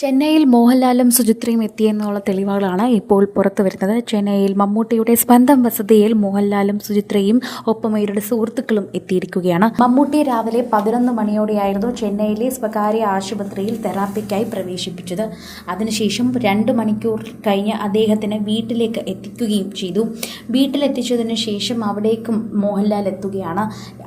ചെന്നൈയിൽ മോഹൻലാലും സുചിത്രയും എത്തിയെന്നുള്ള തെളിവുകളാണ് ഇപ്പോൾ പുറത്തു വരുന്നത്. ചെന്നൈയിൽ മമ്മൂട്ടിയുടെ സ്വന്തം വസതിയിൽ മോഹൻലാലും സുചിത്രയും ഒപ്പം ഇവരുടെ സുഹൃത്തുക്കളും എത്തിയിരിക്കുകയാണ്. മമ്മൂട്ടി രാവിലെ പതിനൊന്ന് മണിയോടെയായിരുന്നു ചെന്നൈയിലെ സ്വകാര്യ ആശുപത്രിയിൽ തെറാപ്പിക്കായി പ്രവേശിപ്പിച്ചത്. അതിനുശേഷം രണ്ട് മണിക്കൂർ കഴിഞ്ഞ് അദ്ദേഹത്തിന് വീട്ടിലേക്ക് എത്തിക്കുകയും ചെയ്തു. വീട്ടിലെത്തിച്ചതിന് ശേഷം അവിടേക്കും മോഹൻലാൽ എത്തുകയാണ്.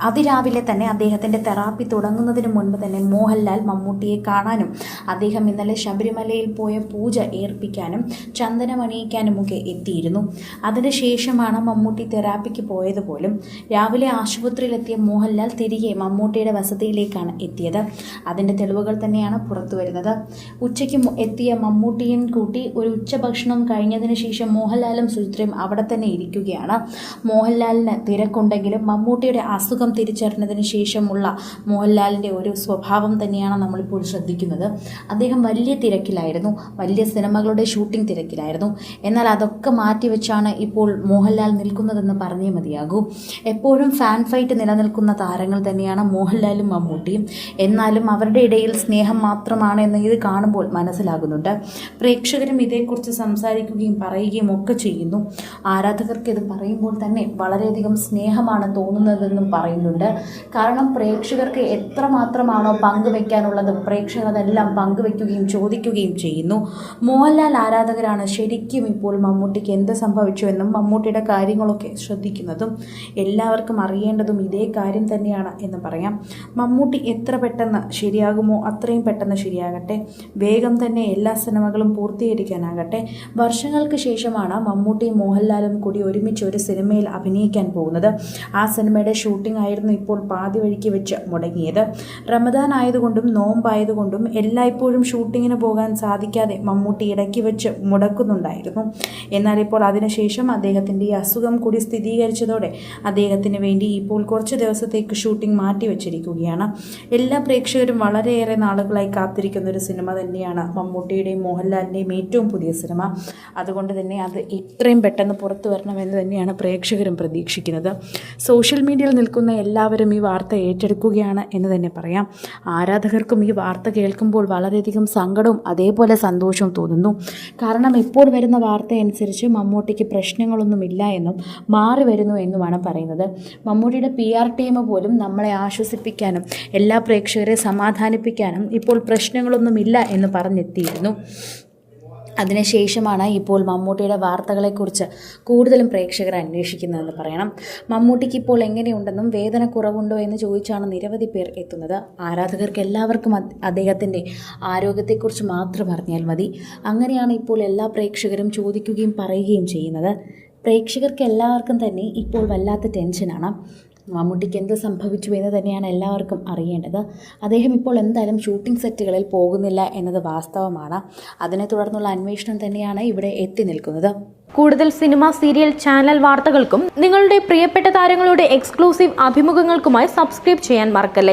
അതിരാവിലെ തന്നെ അദ്ദേഹത്തിന്റെ തെറാപ്പി തുടങ്ങുന്നതിന് മുൻപ് തന്നെ മോഹൻലാൽ മമ്മൂട്ടിയെ കാണാനും അദ്ദേഹം ഇന്നലെ ശബരിമലയിൽ പോയ പൂജ ഏർപ്പിക്കാനും ചന്ദനമണിയിക്കാനുമൊക്കെ എത്തിയിരുന്നു. അതിനുശേഷമാണ് മമ്മൂട്ടി തെറാപ്പിക്ക് പോയത് പോലും. രാവിലെ ആശുപത്രിയിലെത്തിയ മോഹൻലാൽ തിരികെ മമ്മൂട്ടിയുടെ വസതിയിലേക്കാണ് എത്തിയത്. അതിന്റെ തെളിവുകൾ തന്നെയാണ് പുറത്തു വരുന്നത്. ഉച്ചയ്ക്ക് എത്തിയ മമ്മൂട്ടിയും കൂട്ടി ഒരു ഉച്ചഭക്ഷണം കഴിഞ്ഞതിന് ശേഷം മോഹൻലാലും സുചിത്രയും അവിടെ തന്നെ ഇരിക്കുകയാണ്. മോഹൻലാലിന് തിരക്കുണ്ടെങ്കിലും മമ്മൂട്ടിയുടെ അസുഖം തിരിച്ചറിഞ്ഞതിന് ശേഷമുള്ള മോഹൻലാലിന്റെ ഒരു സ്വഭാവം തന്നെയാണ് നമ്മളിപ്പോൾ ശ്രദ്ധിക്കുന്നത്. അദ്ദേഹം വലിയ തിരക്കിലായിരുന്നു. വലിയ സിനിമകളുടെ ഷൂട്ടിംഗ് തിരക്കിലായിരുന്നു. എന്നാൽ അതൊക്കെ മാറ്റിവെച്ചാണ് ഇപ്പോൾ മോഹൻലാൽ നിൽക്കുന്നതെന്ന് പറഞ്ഞേ മതിയാകൂ. എപ്പോഴും ഫാൻ ഫൈറ്റ് നിലനിൽക്കുന്ന താരങ്ങൾ തന്നെയാണ് മോഹൻലാലും മമ്മൂട്ടിയും. എന്നാലും അവരുടെ ഇടയിൽ സ്നേഹം മാത്രമാണ് എന്ന് ഇത് കാണുമ്പോൾ മനസ്സിലാകുന്നുണ്ട്. പ്രേക്ഷകരും ഇതേക്കുറിച്ച് സംസാരിക്കുകയും പറയുകയും ഒക്കെ ചെയ്യുന്നു. ആരാധകർക്ക് ഇത് പറയുമ്പോൾ തന്നെ വളരെയധികം സ്നേഹമാണ് തോന്നുന്നതെന്നും പറയുന്നുണ്ട്. കാരണം പ്രേക്ഷകർക്ക് എത്രമാത്രമാണോ പങ്കുവെക്കാനുള്ളത് പ്രേക്ഷകർ അതെല്ലാം പങ്കുവെക്കുകയും ചോദിക്കുകയും ചെയ്യുന്നു. മോഹൻലാൽ ആരാധകരാണ്? ശരിക്കും ഇപ്പോൾ മമ്മൂട്ടിക്ക് എന്ത് സംഭവിച്ചു എന്നും മമ്മൂട്ടിയുടെ കാര്യങ്ങളൊക്കെ ശ്രദ്ധിക്കുന്നതും എല്ലാവർക്കും അറിയേണ്ടതും ഇതേ കാര്യം തന്നെയാണ് എന്ന് പറയാം. മമ്മൂട്ടി എത്ര പെട്ടെന്ന് ശരിയാകുമോ അത്രയും പെട്ടെന്ന് ശരിയാകട്ടെ. വേഗം തന്നെ എല്ലാ സിനിമകളും പൂർത്തീകരിക്കാനാകട്ടെ. വർഷങ്ങൾക്ക് ശേഷമാണ് മമ്മൂട്ടിയും മോഹൻലാലും കൂടി ഒരുമിച്ച് ഒരു സിനിമയിൽ അഭിനയിക്കാൻ പോകുന്നത്. ആ സിനിമയുടെ ഷൂട്ടിംഗ് ആയിരുന്നു ഇപ്പോൾ പാതി വഴിക്ക് വെച്ച് മുടങ്ങിയത്. റമദാൻ ആയതുകൊണ്ടും നോമ്പായതുകൊണ്ടും എല്ലായ്പ്പോഴും ഷൂട്ടിങ്ങിന് പോകാൻ സാധിക്കാതെ മമ്മൂട്ടി ഇടയ്ക്ക് വെച്ച് മുടക്കുന്നുണ്ടായിരുന്നു. എന്നാൽ ഇപ്പോൾ അതിനുശേഷം അദ്ദേഹത്തിന്റെ ഈ അസുഖം കൂടി സ്ഥിരീകരിച്ചതോടെ അദ്ദേഹത്തിന് വേണ്ടി ഇപ്പോൾ കുറച്ച് ദിവസത്തേക്ക് ഷൂട്ടിംഗ് മാറ്റിവെച്ചിരിക്കുകയാണ് എല്ലാ പ്രേക്ഷകരും വളരെയേറെ നാളുകളായി കാത്തിരിക്കുന്ന ഒരു സിനിമ തന്നെയാണ് മമ്മൂട്ടിയുടെയും മോഹൻലാലിന്റെയും ഏറ്റവും പുതിയ സിനിമ. അതുകൊണ്ട് തന്നെ അത് ഇത്രയും പെട്ടെന്ന് പുറത്തു വരണമെന്ന് തന്നെയാണ് പ്രേക്ഷകരും പ്രതീക്ഷിക്കുന്നത്. സോഷ്യൽ മീഡിയയിൽ നിൽക്കുന്ന എല്ലാവരും ഈ വാർത്ത ഏറ്റെടുക്കുകയാണ് എന്ന് തന്നെ പറയാം. ആരാധകർക്കും ഈ വാർത്ത കേൾക്കുമ്പോൾ വളരെയധികം സങ്കടവും അതേപോലെ സന്തോഷവും തോന്നുന്നു. കാരണം ഇപ്പോൾ വരുന്ന വാർത്തയനുസരിച്ച് മമ്മൂട്ടിക്ക് പ്രശ്നങ്ങളൊന്നുമില്ല എന്നും മാറി വരുന്നു എന്നുമാണ് പറയുന്നത്. മമ്മൂട്ടിയുടെ പി ആർ ടീം പോലും നമ്മളെ ആശ്വസിപ്പിക്കാനും എല്ലാ പ്രേക്ഷകരെ സമാധാനിപ്പിക്കാനും ഇപ്പോൾ പ്രശ്നങ്ങളൊന്നുമില്ല എന്ന് പറഞ്ഞെത്തിയിരുന്നു. അതിനുശേഷമാണ് ഇപ്പോൾ മമ്മൂട്ടിയുടെ വാർത്തകളെക്കുറിച്ച് കൂടുതലും പ്രേക്ഷകർ അന്വേഷിക്കുന്നതെന്ന് പറയണം. മമ്മൂട്ടിക്ക് ഇപ്പോൾ എങ്ങനെയുണ്ടെന്നും വേദന കുറവുണ്ടോ എന്ന് ചോദിച്ചാണ് നിരവധി പേർ എത്തുന്നത്. ആരാധകർക്ക് എല്ലാവർക്കും അദ്ദേഹത്തിന്റെ ആരോഗ്യത്തെക്കുറിച്ച് മാത്രം അറിഞ്ഞാൽ മതി. അങ്ങനെയാണ് ഇപ്പോൾ എല്ലാ പ്രേക്ഷകരും ചോദിക്കുകയും പറയുകയും ചെയ്യുന്നത്. പ്രേക്ഷകർക്ക് എല്ലാവർക്കും തന്നെ ഇപ്പോൾ വല്ലാത്ത ടെൻഷനാണ് മമ്മൂട്ടിക്ക് എന്ത് സംഭവിച്ചു എന്ന് തന്നെയാണ് എല്ലാവർക്കും അറിയേണ്ടത്. അദ്ദേഹം ഇപ്പോൾ എന്തായാലും ഷൂട്ടിംഗ് സെറ്റുകളിൽ പോകുന്നില്ല എന്നത് വാസ്തവമാണ്. അതിനെ തുടർന്നുള്ള അന്വേഷണം തന്നെയാണ് ഇവിടെ എത്തി നിൽക്കുന്നത്. കൂടുതൽ സിനിമ സീരിയൽ ചാനൽ വാർത്തകൾക്കും നിങ്ങളുടെ പ്രിയപ്പെട്ട താരങ്ങളുടെ എക്സ്ക്ലൂസീവ് അഭിമുഖങ്ങൾക്കുമായി സബ്സ്ക്രൈബ് ചെയ്യാൻ മറക്കല്ലേ?